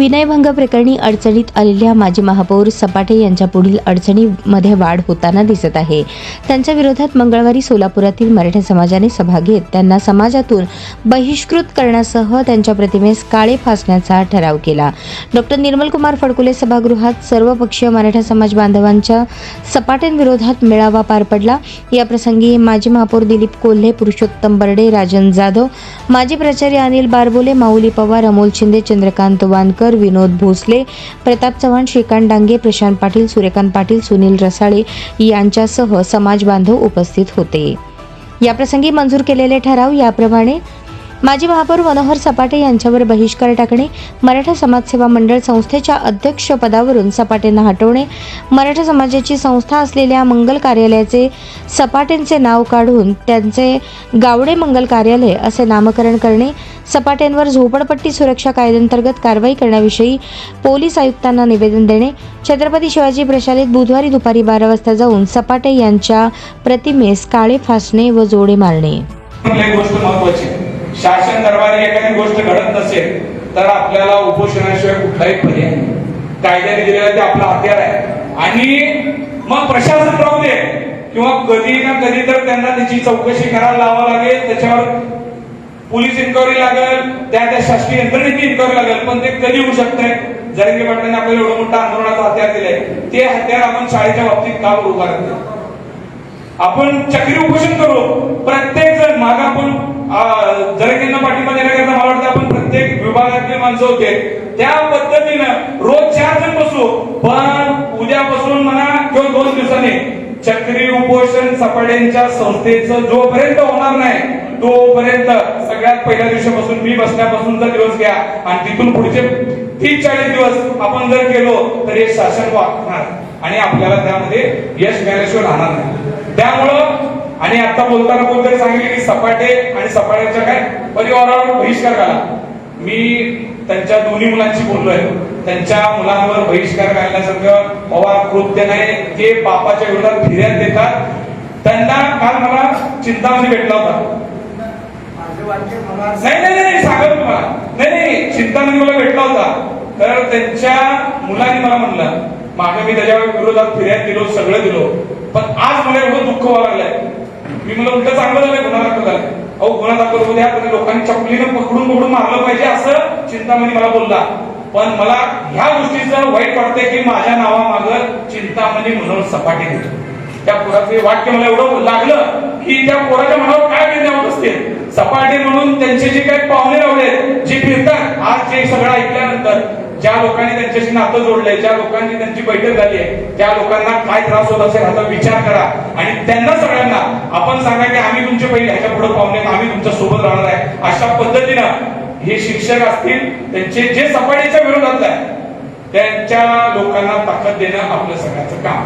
विनयभंग प्रकरणी अडचणीत आलेल्या माजी महापौर सपाटे यांच्या पुढील अडचणीमध्ये वाढ होताना दिसत आहे. त्यांच्या विरोधात मंगळवारी सोलापुरातील मराठा समाजाने सभा घेत त्यांना समाजातून बहिष्कृत करण्यासह त्यांच्या प्रतिमेस काळे फासण्याचा ठराव केला. डॉक्टर निर्मलकुमार फडकुले सभागृहात सर्वपक्षीय मराठा समाज बांधवांच्या सपाट्यांविरोधात मेळावा पार पडला. याप्रसंगी माजी महापौर दिलीप कोल्हे पुरुषोत्तम बर्डे राजन जाधव माजी प्राचार्य अनिल बारबोले माऊली पवार अमोल शिंदे चंद्रकांत वानकर विनोद भोसले प्रताप चव्हाण श्रीकांत डांगे प्रशांत पाटील सूर्यकांत पाटील सुनील रसाळे यांच्यासह समाज बांधव उपस्थित होते. याप्रसंगी मंजूर केलेले ठराव याप्रमाणे माजी महापौर मनोहर सपाटे यांच्यावर बहिष्कार टाकणे मराठा समाजसेवा मंडळ संस्थेच्या अध्यक्षपदावरून सपाटेंना हटवणे मराठा समाजाची संस्था असलेल्या मंगल कार्यालयाचे सपाटेंचे नाव काढून त्यांचे गावडे मंगल कार्यालय असे नामकरण करणे सपाट्यांवर झोपडपट्टी सुरक्षा कायद्यांतर्गत कारवाई करण्याविषयी पोलीस आयुक्तांना निवेदन देणे छत्रपती शिवाजी प्रशालेत बुधवारी दुपारी बारा वाजता जाऊन सपाटे यांच्या प्रतिमेस काळे फासणे व जोडे मारणे. शासन दरबारी एखादी गोष्ट घडत नसेल तर आपल्याला उपोषणाशिवाय कुठलाही पर्याय नाही. कायद्याने दिलेलं ते आपलं हत्यार आहे. आणि मग प्रशासन राहू दे. किंवा कधी ना कधी तर त्यांना त्याची चौकशी करायला लावावं लागेल. त्याच्यावर पोलीस इन्क्वायरी लागेल त्या त्या शासकीय यंत्रणेची इन्क्वायरी लागेल. पण ते कधी होऊ शकतंय? जरंगे पाटलांनी आपल्याला एवढं मोठं आंदोलनाचं हत्यार दिलंय. ते हत्यार आपण शाळेच्या बाबतीत का बरं उभारत नाही? आपण चक्री उपोषण करू. प्रत्येक जण माग आपण जरकेंना पाठिंबा देण्याकरता मला वाटतं आपण प्रत्येक विभागातले माणसं होते. त्या पद्धतीनं रोज चार जण बसू. पण उद्यापासून म्हणा किंवा दोन दिवसांनी चक्री उपोषण सपाट्यांच्या संस्थेचं जोपर्यंत होणार नाही तोपर्यंत सगळ्यात पहिल्या दिवसापासून मी बसण्यापासूनचा दिवस घ्या आणि तिथून पुढचे तीस चाळीस दिवस आपण जर गेलो तर हे शासन वागणार. आणि आपल्याला त्यामध्ये यश मिळाल्याशिवाय राहणार नाही. त्यामुळं आणि आता बोलताना कोणतरी सांगितले की सपाटे आणि सपाट्याच्या काय परिवारावर बहिष्कार घाला. मी त्यांच्या दोन्ही मुलांशी बोललोय. त्यांच्या मुलांवर बहिष्कार घालण्यासारखं अवार कृत्य नाही. ते बापाच्या विरोधात फिर्याद देतात. त्यांना काल मला चिंतामणी भेटला होता. नाही नाही नाही सांगत तुम्हाला. नाही नाही चिंतामणी मला होता तर त्यांच्या मुलांनी मला म्हणलं मागे मी त्याच्या विरोधात फिर्याद दिलो सगळं दिलो. पण आज मला एवढं दुःख व्हायला लागलंय. मी म्हणलं उलट चांगलं झालंय? गुन्हा दाखल झालाय? अहो गुन्हा दाखल होऊ लोकांनी चपलीनं पकडून पकडून मारलं पाहिजे असं चिंतामणी मला बोलला. पण मला ह्या गोष्टीचं वाईट वाटतंय की माझ्या नावामागं चिंतामणी म्हणून सपाटी देतो त्या पोराचं वाक्य मला एवढं लागलं की त्या पोराच्या मनावर काय निर्णय होत असतील? सपाटी म्हणून त्यांचे जे काही पाहुणे लावले जे फिरतात आज जे सगळं ज्या लोकांनी त्यांच्याशी नातं जोडलंय ज्या लोकांनी त्यांची बैठक झाली आहे त्या लोकांना काय त्रास होत असेल ह्याचा विचार करा. आणि त्यांना सगळ्यांना आपण सांगा की आम्ही तुमचे पहिले ह्याच्या पुढे पाहुणे आम्ही तुमच्यासोबत राहणार आहे. अशा पद्धतीनं हे शिक्षक असतील त्यांचे जे सपाटीच्या विरोधात आहे त्यांच्या लोकांना ताकद देणं आपलं सगळ्यांचं काम.